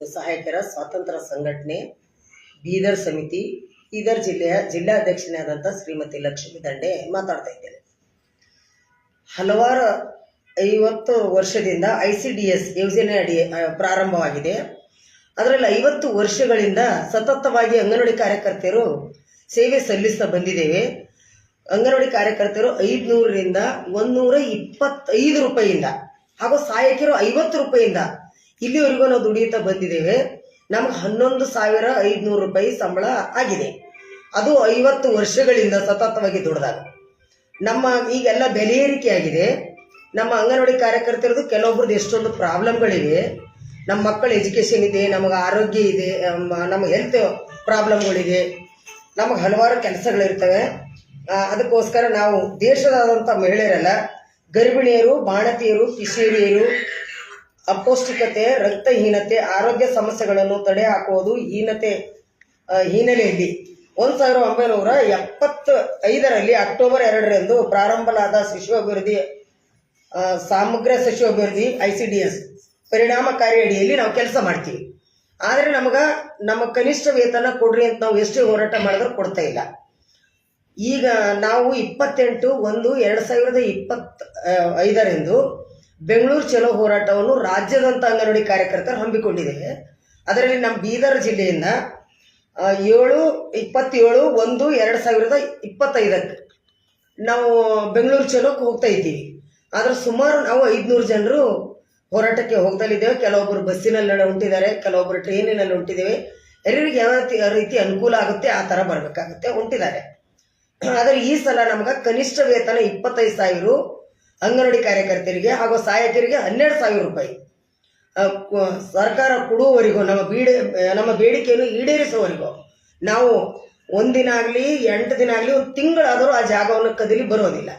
ಸಹಾಯಕರ ಸ್ವಾತಂತ್ರ್ಯ ಸಂಘಟನೆ, ಬೀದರ್ ಸಮಿತಿ, ಬೀದರ್ ಜಿಲ್ಲೆಯ ಜಿಲ್ಲಾಧ್ಯಕ್ಷನಾದಂಥ ಶ್ರೀಮತಿ ಲಕ್ಷ್ಮೀ ದಂಡೆ ಮಾತಾಡ್ತಾ ಇದ್ದೇನೆ. ಹಲವಾರು ಐವತ್ತು ವರ್ಷದಿಂದ ಐ ಸಿ ಡಿ ಎಸ್ ಯೋಜನೆ ಅಡಿ ಪ್ರಾರಂಭವಾಗಿದೆ. ಅದರಲ್ಲಿ ಐವತ್ತು ವರ್ಷಗಳಿಂದ ಸತತವಾಗಿ ಅಂಗನವಾಡಿ ಕಾರ್ಯಕರ್ತೆಯರು ಸೇವೆ ಸಲ್ಲಿಸ್ತಾ ಬಂದಿದ್ದೇವೆ. ಅಂಗನವಾಡಿ ಕಾರ್ಯಕರ್ತರು ಐದುನೂರರಿಂದ ಒಂದೂರ ಇಪ್ಪತ್ತೈದು ರೂಪಾಯಿಯಿಂದ ಹಾಗೂ ಸಹಾಯಕರು ಐವತ್ತು ರೂಪಾಯಿಯಿಂದ ಇಲ್ಲಿವರೆಗೂ ನಾವು ದುಡಿಯುತ್ತಾ ಬಂದಿದ್ದೇವೆ. ನಮ್ಗೆ ಹನ್ನೊಂದು ಸಾವಿರ ಐದುನೂರು ರೂಪಾಯಿ ಸಂಬಳ ಆಗಿದೆ. ಅದು ಐವತ್ತು ವರ್ಷಗಳಿಂದ ಸತತವಾಗಿ ದುಡ್ದಾಗ. ನಮ್ಮ ಈಗೆಲ್ಲ ಬೆಲೆ ಏರಿಕೆ ಆಗಿದೆ. ನಮ್ಮ ಅಂಗನವಾಡಿ ಕಾರ್ಯಕರ್ತರದು ಕೆಲವೊಬ್ರದ್ದು ಎಷ್ಟೊಂದು ಪ್ರಾಬ್ಲಮ್ಗಳಿವೆ. ನಮ್ಮ ಮಕ್ಕಳ ಎಜುಕೇಷನ್ ಇದೆ, ನಮಗೆ ಆರೋಗ್ಯ ಇದೆ, ನಮ್ಮ- ಹೆಲ್ತ್ ಪ್ರಾಬ್ಲಮ್ಗಳಿದೆ. ನಮಗೆ ಹಲವಾರು ಕೆಲಸಗಳಿರ್ತವೆ. ಅದಕ್ಕೋಸ್ಕರ ನಾವು ದೇಶದಾದಂಥ ಮಹಿಳೆಯರಲ್ಲ, ಗರ್ಭಿಣಿಯರು, ಬಾಣತಿಯರು, ಕಿಶೋರಿಯರು ಅಪೌಷ್ಟಿಕತೆ, ರಕ್ತಹೀನತೆ, ಆರೋಗ್ಯ ಸಮಸ್ಯೆಗಳನ್ನು ತಡೆ ಹಾಕುವುದು ಹೀನತೆ ಹಿನ್ನೆಲೆಯಲ್ಲಿ ಒಂದು ಸಾವಿರದ ಒಂಬೈನೂರ ಎಪ್ಪತ್ತ ಐದರಲ್ಲಿ ಅಕ್ಟೋಬರ್ ಎರಡರಂದು ಪ್ರಾರಂಭಲಾದ ಶಿಶು ಅಭಿವೃದ್ಧಿ ಸಮಗ್ರ ಶಿಶು ಅಭಿವೃದ್ಧಿ ಐ ಸಿ ಡಿ ಎಸ್ ಪರಿಣಾಮಕಾರಿ ಅಡಿಯಲ್ಲಿ ನಾವು ಕೆಲಸ ಮಾಡ್ತೀವಿ. ಆದರೆ ನಮಗೆ ನಮ್ಮ ಕನಿಷ್ಠ ವೇತನ ಕೊಡ್ರಿ ಅಂತ ನಾವು ಎಷ್ಟೇ ಹೋರಾಟ ಮಾಡಿದ್ರು ಕೊಡ್ತಾ ಇಲ್ಲ. ಈಗ ನಾವು ಇಪ್ಪತ್ತೆಂಟು ಒಂದು ಎರಡು ಸಾವಿರದ ಇಪ್ಪತ್ತ ಐದರಂದು ಬೆಂಗಳೂರು ಚಲೋ ಹೋರಾಟವನ್ನು ರಾಜ್ಯದಂತ ಅಂಗನವಾಡಿ ಕಾರ್ಯಕರ್ತರು ಹಮ್ಮಿಕೊಂಡಿದೆ ಅದರಲ್ಲಿ ನಮ್ಮ ಬೀದರ್ ಜಿಲ್ಲೆಯಿಂದ ಏಳು, ಇಪ್ಪತ್ತೇಳು, ಒಂದು, ಎರಡು ಸಾವಿರದ ಇಪ್ಪತ್ತೈದಕ್ಕೆ ನಾವು ಬೆಂಗಳೂರು ಚಲೋಕ್ಕೆ ಹೋಗ್ತಾ ಇದ್ದೀವಿ. ಆದರೆ ಸುಮಾರು ನಾವು ಐದುನೂರು ಜನರು ಹೋರಾಟಕ್ಕೆ ಹೋಗ್ತಲಿದ್ದೇವೆ ಕೆಲವೊಬ್ಬರು ಬಸ್ಸಿನಲ್ಲಿ ಹೊಂಟಿದ್ದಾರೆ ಕೆಲವೊಬ್ಬರು ಟ್ರೈನಿನಲ್ಲಿ ಹೊಂಟಿದ್ದೇವೆ. ಎಲ್ಲರಿಗೆ ಯಾವ ರೀತಿ ಅನುಕೂಲ ಆಗುತ್ತೆ, ಆ ಥರ ಬರಬೇಕಾಗುತ್ತೆ, ಹೊಂಟಿದ್ದಾರೆ. ಆದರೆ ಈ ಸಲ ನಮ್ಗೆ ಕನಿಷ್ಠ ವೇತನ ಇಪ್ಪತ್ತೈದು ಸಾವಿರ ಅಂಗನವಾಡಿ ಕಾರ್ಯಕರ್ತರಿಗೆ ಹಾಗೂ ಸಹಾಯಕರಿಗೆ ಹನ್ನೆರಡು ಸಾವಿರ ರೂಪಾಯಿ. ಸರ್ಕಾರ ಕೊಡುವವರೆಗೂ, ನಮ್ಮ ಬೀಡ, ನಮ್ಮ ಬೇಡಿಕೆಯನ್ನು ಈಡೇರಿಸುವವರೆಗೂ, ನಾವು ಒಂದಿನ ಆಗಲಿ, ಎಂಟು ದಿನ ಆಗಲಿ, ಒಂದು ತಿಂಗಳಾದರೂ ಆ ಜಾಗವನ್ನು ಕದಲಿ ಬರೋದಿಲ್ಲ.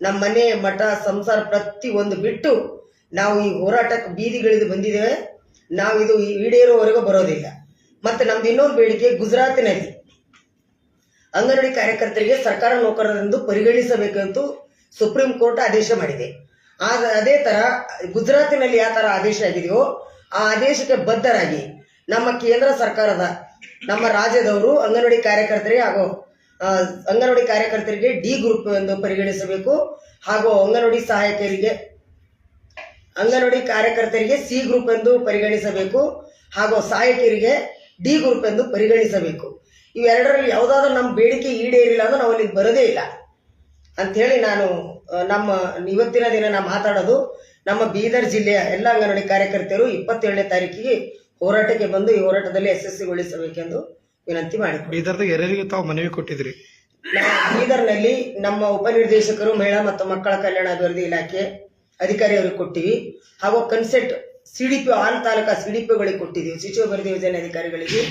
ನಮ್ಮ ಮನೆ, ಮಠ, ಸಂಸಾರ ಪ್ರತಿ ಒಂದು ಬಿಟ್ಟು ನಾವು ಈ ಹೋರಾಟಕ್ಕೆ ಬೀದಿಗಳಿದು ಬಂದಿದ್ದೇವೆ. ನಾವು ಇದು ಈಡೇರುವವರೆಗೂ ಬರೋದಿಲ್ಲ. ಮತ್ತು ನಮ್ದು ಇನ್ನೊಂದು ಬೇಡಿಕೆ ಗುಜರಾತಿನಲ್ಲಿ. ಅಂಗನವಾಡಿ ಕಾರ್ಯಕರ್ತರಿಗೆ ಸರ್ಕಾರ ನೌಕರರೆಂದು ಪರಿಗಣಿಸಬೇಕೆಂದು ಸುಪ್ರೀಂ ಕೋರ್ಟ್ ಆದೇಶ ಮಾಡಿದೆ. ಆದ ಅದೇ ತರ ಗುಜರಾತಿನಲ್ಲಿ ಯಾವ ತರ ಆದೇಶ ಆಗಿದೆಯೋ ಆ ಆದೇಶಕ್ಕೆ ಬದ್ಧರಾಗಿ ನಮ್ಮ ಕೇಂದ್ರ ಸರ್ಕಾರದ, ನಮ್ಮ ರಾಜ್ಯದವರು ಅಂಗನವಾಡಿ ಕಾರ್ಯಕರ್ತರಿಗೆ ಹಾಗೂ ಅಂಗನವಾಡಿ ಕಾರ್ಯಕರ್ತರಿಗೆ ಡಿ ಗ್ರೂಪ್ ಎಂದು ಪರಿಗಣಿಸಬೇಕು ಹಾಗೂ ಅಂಗನವಾಡಿ ಸಹಾಯಕರಿಗೆ, ಅಂಗನವಾಡಿ ಕಾರ್ಯಕರ್ತರಿಗೆ ಸಿ ಗ್ರೂಪ್ ಎಂದು ಪರಿಗಣಿಸಬೇಕು ಹಾಗೂ ಸಹಾಯಕರಿಗೆ ಡಿ ಗ್ರೂಪ್ ಎಂದು ಪರಿಗಣಿಸಬೇಕು. ಇವೆರಡರಲ್ಲಿ ಯಾವುದಾದ್ರೂ ನಮ್ಮ ಬೇಡಿಕೆ ಈಡೇರಿಲ್ಲ ಅಂದ್ರೆ ನಾವು ಅಲ್ಲಿ ಬರೋದೇ ಇಲ್ಲ. ಅಂಥೇಳಿ ನಾನು ನಮ್ಮ ಇವತ್ತಿನ ದಿನ ನಾನು ಮಾತಾಡೋದು ನಮ್ಮ ಬೀದರ್ ಜಿಲ್ಲೆಯ ಎಲ್ಲ ಅಂಗನವಾಡಿ ಕಾರ್ಯಕರ್ತರು ಇಪ್ಪತ್ತೇಳನೇ ತಾರೀಕಿಗೆ ಹೋರಾಟಕ್ಕೆ ಬಂದು ಈ ಹೋರಾಟದಲ್ಲಿ ಯಶಸ್ವಿಗೊಳಿಸಬೇಕೆಂದು ವಿನಂತಿ ಯಾರ್ಯಾರಿಗೆ ತಾವು ಮನವಿ ಕೊಟ್ಟಿದ್ರಿ. ಬೀದರ್ನಲ್ಲಿ ನಮ್ಮ ಉಪನಿರ್ದೇಶಕರು ಮಹಿಳಾ ಮತ್ತು ಮಕ್ಕಳ ಕಲ್ಯಾಣ ಅಭಿವೃದ್ಧಿ ಇಲಾಖೆ ಅಧಿಕಾರಿಯವರಿಗೆ ಕೊಟ್ಟಿವಿ. ಹಾಗೂ ಕನ್ಸೆಟ್ ಸಿಡಿಪಿ ಆಲ್ ತಾಲೂಕಾ ಸಿಡಿಪಿಗಳಿಗೆ ಕೊಟ್ಟಿದ್ದೀವಿ ಶಿಶು ಅಭಿವೃದ್ಧಿ ಯೋಜನೆ ಅಧಿಕಾರಿಗಳಿಗೆ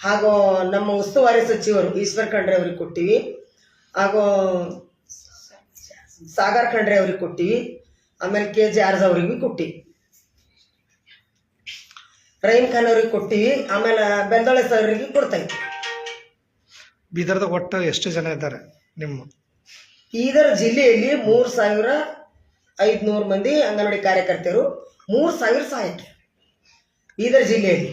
ಹಾಗೂ ನಮ್ಮ ಉಸ್ತುವಾರಿ ಸಚಿವರು ಈಶ್ವರ್ ಖಂಡ್ರೆ ಅವರಿಗೆ ಕೊಟ್ಟಿವಿ. ಹಾಗೂ ಸಾಗರ್ ಖಂಡ್ರೆ ಅವ್ರಿಗೆ ಕೊಟ್ಟಿವಿ ಆಮೇಲೆ ಕೆ ಜೆ ಆರ್ಸ್ ಅವ್ರಿಗೆ ಕೊಟ್ಟಿವಿ. ರಹೀಮ್ ಖಾನ್ ಅವ್ರಿಗೆ ಕೊಟ್ಟಿವಿ ಆಮೇಲೆ ಬೆಂದೊಳೆ ಸರ್ರಿಗೆ ಕೊಡ್ತಾ ಇದ್ವಿ ಬೀದರ್ದಾಗ ಒಟ್ಟು ಎಷ್ಟು ಜನ ಇದ್ದಾರೆ ನಿಮ್ಮ? ಬೀದರ್ ಜಿಲ್ಲೆಯಲ್ಲಿ ಮೂರು ಸಾವಿರ ಐದುನೂರು ಮಂದಿ ಅಂಗನವಾಡಿ ಕಾರ್ಯಕರ್ತರು ಮೂರು ಸಾವಿರ ಸಹಾಯಕ್ಕೆ ಬೀದರ್ ಜಿಲ್ಲೆಯಲ್ಲಿ.